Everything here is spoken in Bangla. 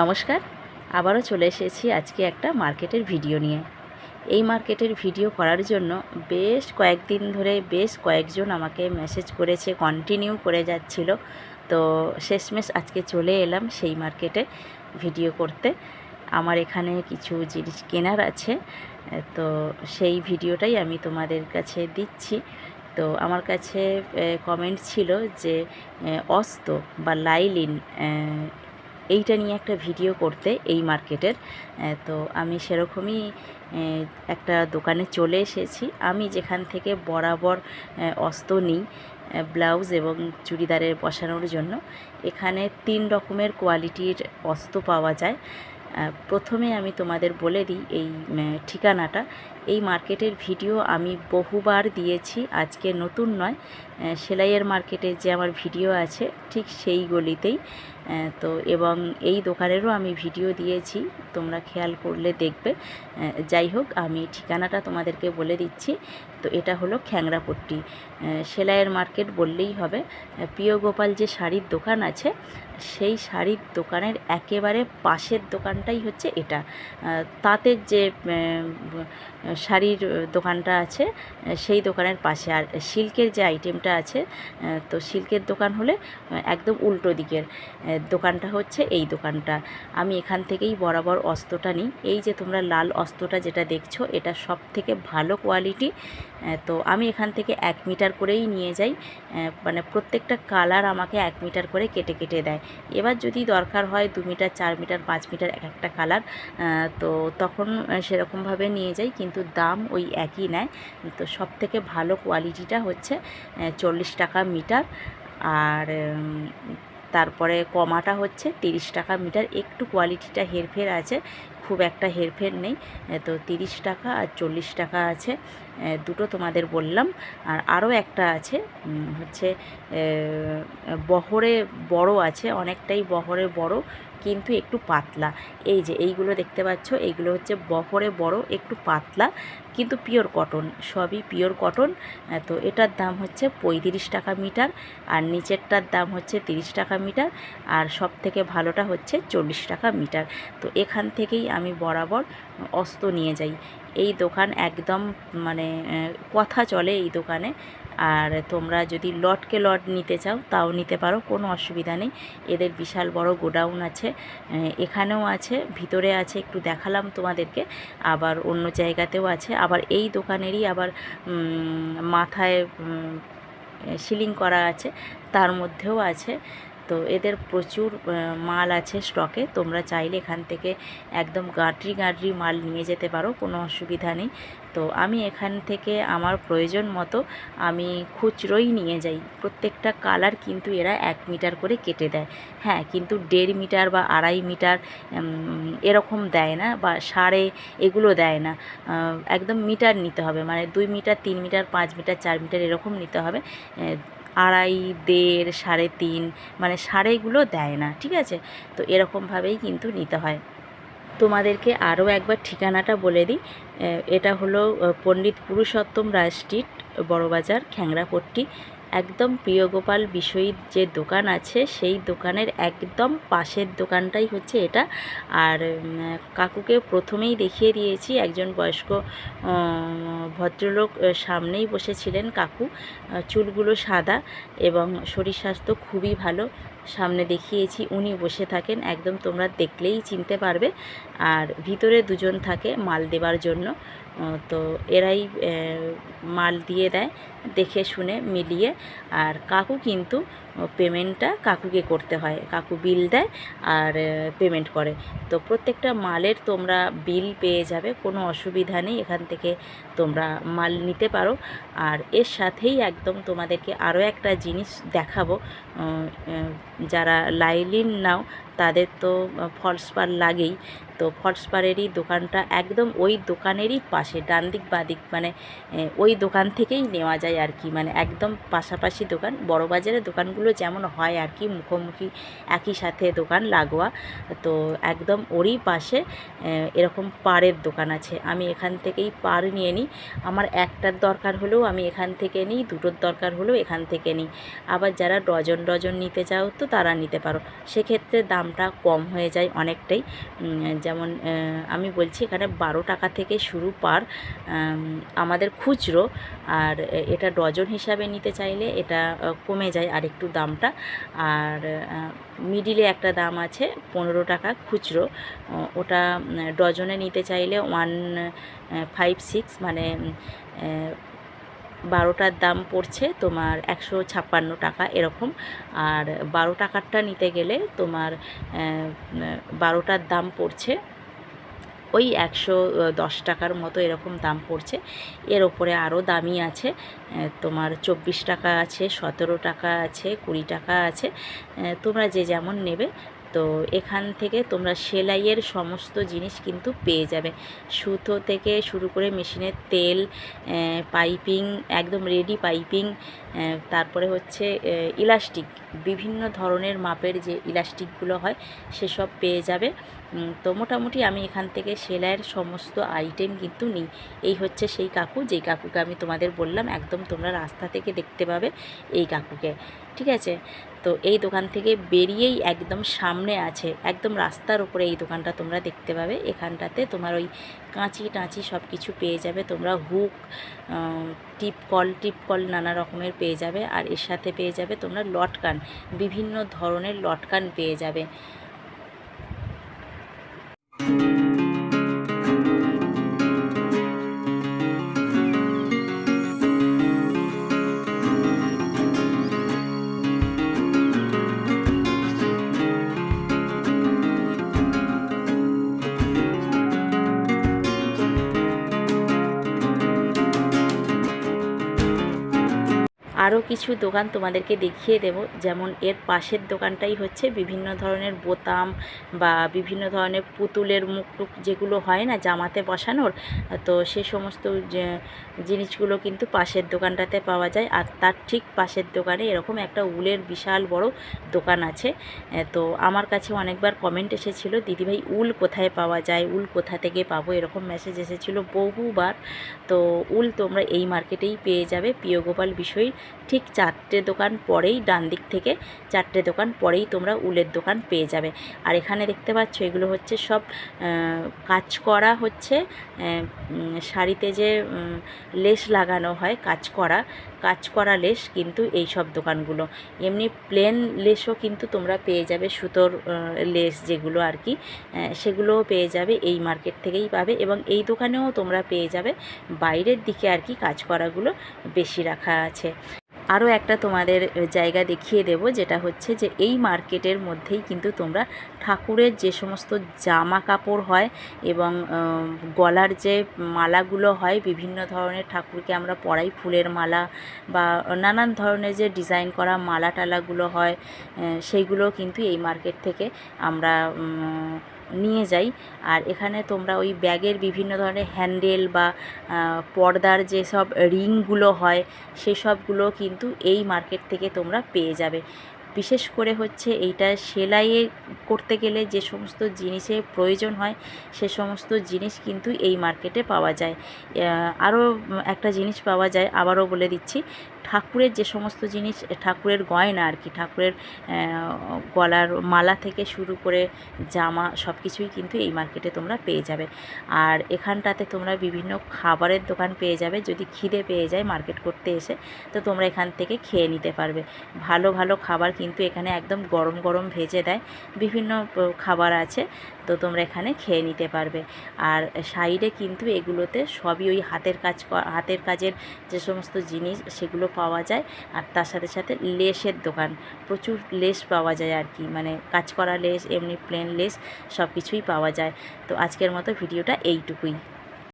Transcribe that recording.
নমস্কার, আবারও চলে এসেছি আজকে একটা মার্কেটের ভিডিও নিয়ে। এই মার্কেটের ভিডিও করার জন্য বেশ কয়েকদিন ধরে বেশ কয়েকজন আমাকে মেসেজ করেছে কন্টিনিউ করে যাচ্ছিল। তো শেষমেশ আজকে চলে এলাম সেই মার্কেটে ভিডিও করতে। আমার এখানে কিছু জিনিস কেনার আছে, তো সেই ভিডিওটাই আমি তোমাদের কাছে দিচ্ছি। তো আমার কাছে কমেন্ট ছিল যে অস্ত বা লাইলিন এইটা নিয়ে একটা ভিডিও করতে এই মার্কেটের। তো আমি সেরকমই একটা দোকানে চলে এসেছি। আমি যেখান থেকে বরাবর অস্ত নিই ব্লাউজ এবং চুড়িদারের বসানোর জন্য, এখানে তিন রকমের কোয়ালিটির অস্ত পাওয়া যায়। প্রথমে আমি তোমাদের বলে দিই এই ঠিকানাটা। এই মার্কেটের ভিডিও আমি বহুবার দিয়েছি, আজকে নতুন নয়। সেলাইয়ের মার্কেটে যে আমার ভিডিও আছে, ঠিক সেই গলিতেই। তো এবং এই দোকানেরও আমি ভিডিও দিয়েছি, তোমরা খেয়াল করলে দেখবে। যাই হোক, আমি ঠিকানাটা তোমাদেরকে বলে দিচ্ছি। তো এটা হলো খ্যাংরাপট্টি। সেলাইয়ের মার্কেট বললেই হবে। প্রিয় গোপাল যে শাড়ির দোকান আছে, সেই শাড়ির দোকানের একেবারে পাশের দোকানটাই হচ্ছে এটা। তাঁতের যে শাড়ির দোকানটা আছে সেই দোকানের পাশে। আর সিল্কের যে আইটেমটা আছে তো সিল্কের দোকান হলে একদম উল্টো দিকের দোকানটা হচ্ছে এই দোকানটা। আমি এখান থেকেই বরাবর অস্ত্রটা নিই। এই যে তোমরা লাল অস্ত্রটা যেটা দেখছ, এটা সব থেকে ভালো কোয়ালিটি। তো আমি এখান থেকে এক মিটার করেই নিয়ে যাই। মানে প্রত্যেকটা কালার আমাকে এক মিটার করে কেটে কেটে দেয়। এবার যদি দরকার হয় দু মিটার, চার মিটার, পাঁচ মিটার এক একটা কালার তো তখন সেরকমভাবে নিয়ে যাই। কিন্তু দাম ওই একই নেয়। তো সব থেকে ভালো কোয়ালিটিটা হচ্ছে চল্লিশ টাকা মিটার আর তারপরে কমাটা হচ্ছে তিরিশ টাকা মিটার। একটু কোয়ালিটিটা হেরফের আছে, খুব একটা হেরফের নেই তো তিরিশ টাকা আর চল্লিশ টাকা আছে দুটো তোমাদের বললাম। আর আরও একটা আছে হচ্ছে বহরে বড় আছে, অনেকটাই বহরে বড় কিন্তু একটু পাতলা। এই যে এইগুলো দেখতে পাচ্ছ, এইগুলো হচ্ছে বহরে বড়, একটু পাতলা, কিন্তু পিওর কটন সবই পিওর কটন তো এটার দাম হচ্ছে পঁয়ত্রিশ টাকা মিটার, আর নিচেরটার দাম হচ্ছে তিরিশ টাকা মিটার, আর সব থেকে ভালোটা হচ্ছে চল্লিশ টাকা মিটার। তো এখান থেকেই আমি বরাবর অস্ত নিয়ে যাই। এই দোকান একদম মানে কথা চলে এই দোকানে। আর তোমরা যদি লটকে লট নিতে চাও, তাও নিতে পারো, কোনো অসুবিধা নেই। এদের বিশাল বড় গোডাউন আছে এখানেও আছে, ভিতরে আছে, একটু দেখালাম তোমাদেরকে। আবার অন্য জায়গাতেও আছে। আবার এই দোকানেরই আবার মাথায় সিলিং করা আছে, তার মধ্যেও আছে। তো এদের প্রচুর মাল আছে স্টকে তোমরা চাইলে এখান থেকে একদম গাঁটরি গাঁটরি মাল নিয়ে যেতে পারো, কোনো অসুবিধা নেই। তো আমি এখান থেকে আমার প্রয়োজন মতো আমি খুচরোই নিয়ে যাই। প্রত্যেকটা কালার কিন্তু এরা এক মিটার করে কেটে দেয়। হ্যাঁ কিন্তু দেড় মিটার বা আড়াই মিটার এরকম দেয় না বা সাড়ে এগুলো দেয় না। একদম মিটার নিতে হবে। মানে দুই মিটার তিন মিটার পাঁচ মিটার চার মিটার এরকম নিতে হবে। আড়াই, দেড়, সাড়ে তিন মানে সাড়েগুলো দেয় না, ঠিক আছে? তো এরকমভাবেই কিন্তু নিতে হয়। তোমাদেরকে আরও একবার ঠিকানাটা বলে দিই। এটা হলো পণ্ডিত পুরুষোত্তম রায় স্ট্রিট, বড়বাজার, খ্যাংরাপট্টি। একদম প্রিয়গোপাল বিষয়ীর যে দোকান আছে, সেই দোকানের একদম পাশের দোকানটাই হচ্ছে এটা। আর কাকুকে প্রথমেই দেখিয়ে দিয়েছি, একজন বয়স্ক ভদ্রলোক সামনেই বসেছিলেন কাকু। চুলগুলো সাদা এবং শরীর স্বাস্থ্য খুবই ভালো। সামনে দেখিয়েছি, উনি বসে থাকেন, একদম তোমরা দেখলেই চিনতে পারবে। আর ভিতরে দুজন থাকে মাল দেবার জন্য। তো এরাই মাল দিয়ে দেয়, দেখে শুনে মিলিয়ে। আর কাকু কিন্তু পেমেন্টটা কাকুকে করতে হয়। কাকু বিল দেয় আর পেমেন্ট করে। তো প্রত্যেকটা মালের তোমরা বিল পেয়ে যাবে, কোনো অসুবিধা নেই, এখান থেকে তোমরা মাল নিতে পারো। আর এর সাথেই একদম তোমাদেরকে আরও একটা জিনিস দেখাবো। যারা লাইলিন নাও তাদের তো ফলস পার লাগেই। তো ফলস পারেরই দোকানটা একদম ওই দোকানেরই পাশে ডান দিক বাঁ দিক মানে ওই দোকান থেকেই নেওয়া যায় আর কি। মানে একদম পাশাপাশি দোকান, বড় বাজারের দোকানগুলো যেমন হয় আর কি, মুখোমুখি একই সাথে দোকান লাগোয়া। তো একদম ওরই পাশে এরকম পাড়ের দোকান আছে। আমি এখান থেকেই পাড় নিয়ে নিই। আমার একটার দরকার হলেও আমি এখান থেকে নিই, দুটোর দরকার হলেও এখান থেকে নিই। আবার যারা ডজন ডজন নিতে চাও তো তারা নিতে পারো। সেক্ষেত্রে দাম দামটা কম হয়ে যায় অনেকটাই। যেমন আমি বলছি এখানে বারো টাকা থেকে শুরু পার আম, আমাদের খুচরো। আর এটা ডজন হিসাবে নিতে চাইলে এটা কমে যায় আর একটু দামটা। আর মিডিলে একটা দাম আছে পনেরো টাকা খুচরো। ওটা ডজনে নিতে চাইলে ওয়ান ফাইভ সিক্স মানে বারোটার দাম পড়ছে তোমার একশো ছাপ্পান্ন টাকা এরকম। আর বারো টাকারটা নিতে গেলে তোমার বারোটার দাম পড়ছে ওই একশো দশ টাকার মতো এরকম দাম পড়ছে। এর ওপরে আরও দামি আছে তোমার চব্বিশ টাকা আছে, সতেরো টাকা আছে, কুড়ি টাকা আছে তোমরা যে যেমন নেবে তো এখান থেকে তোমরা সেলাইয়ের সমস্ত জিনিস কিন্তু পেয়ে যাবে। সুতো থেকে শুরু করে মেশিনের তেল পাইপিং, একদম রেডি পাইপিং তারপরে হচ্ছে ইলাস্টিক বিভিন্ন ধরনের মাপের যে ইলাস্টিকগুলো হয়, সেসব পেয়ে যাবে। তো মোটামুটি আমি এখান থেকে সেলাইয়ের সমস্ত আইটেম কিন্তু নিই। এই হচ্ছে সেই কাকু, যেই কাকুকে আমি তোমাদের বললাম, একদম তোমরা রাস্তা থেকে দেখতে পাবে এই কাকুকে। ঠিক আছে? তো এই দোকান থেকে বেরিয়েই একদম সামনে আছে, একদম রাস্তার উপরে এই দোকানটা তোমরা দেখতে পাবে। এখানটাতে তোমার ওই কাঁচি টাঁচি সব কিছু পেয়ে যাবে। তোমরা হুক টিপ কল টিপ কল নানা রকমের পেয়ে যাবে। আর এর সাথে পেয়ে যাবে তোমরা লটকান, বিভিন্ন ধরনের লটকান পেয়ে যাবে। আরও কিছু দোকান তোমাদেরকে দেখিয়ে দেব। যেমন এর পাশের দোকানটাই হচ্ছে বিভিন্ন ধরনের বোতাম বা বিভিন্ন ধরনের পুতুলের মুখটুক যেগুলো হয় না জামাতে বসানোর। তো সে সমস্ত জিনিসগুলো কিন্তু পাশের দোকানটাতে পাওয়া যায়। আর তার ঠিক পাশের দোকানে এরকম একটা উলের বিশাল বড় দোকান আছে। তো আমার কাছে অনেকবার কমেন্ট এসেছিল, দিদিভাই, উল কোথায় পাওয়া যায়? উল কোথা থেকে পাবো? এরকম মেসেজ এসেছিল বহুবার। তো উল তোমরা এই মার্কেটেই পেয়ে যাবে। প্রিয়গোপাল বিষয় ঠিক চারটে দোকান পরেই ডান দিক থেকে চারটে দোকান পরেই তোমরা উলের দোকান পেয়ে যাবে। আর এখানে দেখতে পাচ্ছ এগুলো হচ্ছে সব কাজ করা হচ্ছে শাড়িতে যে লেস লাগানো হয় কাজ করা কাজ করা লেস কিন্তু এই সব দোকানগুলো। এমনি প্লেন লেসও কিন্তু তোমরা পেয়ে যাবে, সুতোর লেস যেগুলো আর কি সেগুলোও পেয়ে যাবে, এই মার্কেট থেকেই পাবে এবং এই দোকানেও তোমরা পেয়ে যাবে। বাইরের দিকে আর কি কাজ করাগুলো বেশি রাখা আছে। আরও একটা তোমাদের জায়গা দেখিয়ে দেব, যেটা হচ্ছে যে এই মার্কেটের মধ্যেই কিন্তু তোমরা ঠাকুরের যে সমস্ত জামা কাপড় হয় এবং গলার যে মালাগুলো হয়, বিভিন্ন ধরনের ঠাকুরকে আমরা পরাই, ফুলের মালা বা নানান ধরনের যে ডিজাইন করা মালা টালাগুলো হয় সেইগুলো কিন্তু এই মার্কেট থেকে আমরা নিয়ে যাই। আর এখানে তোমরা ওই ব্যাগের বিভিন্ন ধরনের হ্যান্ডেল বা পর্দার যেসব রিংগুলো হয়, সেসবগুলো কিন্তু এই মার্কেট থেকে তোমরা পেয়ে যাবে। বিশেষ করে হচ্ছে এইটা সেলাইয়ে করতে গেলে যে সমস্ত জিনিসের প্রয়োজন হয়, সে সমস্ত জিনিস কিন্তু এই মার্কেটে পাওয়া যায়। আরও একটা জিনিস পাওয়া যায়, আবারও বলে দিচ্ছি। ঠাকুরের যে সমস্ত জিনিস, ঠাকুরের গয়না আর কি, ঠাকুরের গলার মালা থেকে শুরু করে জামা সব কিছুই কিন্তু এই মার্কেটে তোমরা পেয়ে যাবে। আর এখানটাতে তোমরা বিভিন্ন খাবারের দোকান পেয়ে যাবে, যদি খিদে পেয়ে যায় মার্কেট করতে এসে, তো তোমরা এখান থেকে খেয়ে নিতে পারবে। ভালো ভালো খাবার কিন্তু এখানে একদম গরম গরম ভেজে দেয়। বিভিন্ন খাবার আছে, তো তোমরা এখানে খেয়ে নিতে পারবে। আর সাইডে কিন্তু এগুলোতে সবই ওই হাতের কাজ হাতের কাজের যে সমস্ত জিনিস, সেগুলো পাওয়া যায়। আর তার সাথে সাথে লেসের দোকান। প্রচুর লেস পাওয়া যায় আর কি। মানে কাজ করা লেস, এমনি প্লেন লেস সব কিছুই পাওয়া যায়। তো আজকের মতো ভিডিওটা এইটুকুই।